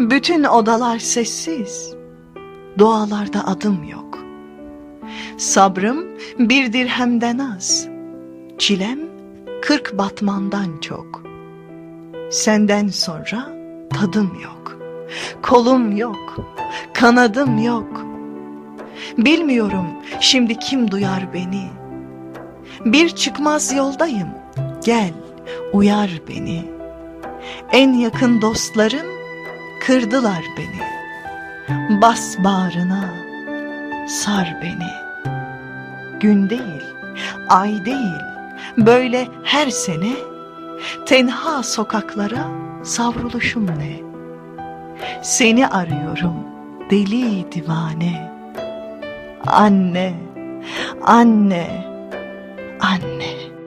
Bütün odalar sessiz, dualarda adım yok. Sabrım bir dirhemden az, çilem kırk batmandan çok. Senden sonra tadım yok, kolum yok, kanadım yok. Bilmiyorum şimdi kim duyar beni. Bir çıkmaz yoldayım, gel uyar beni. En yakın dostlarım kırdılar beni. Bas bağrına, sar beni. Gün değil, ay değil, böyle her sene tenha sokaklara savruluşum ne? Seni arıyorum deli divane. Anne, anne, anne.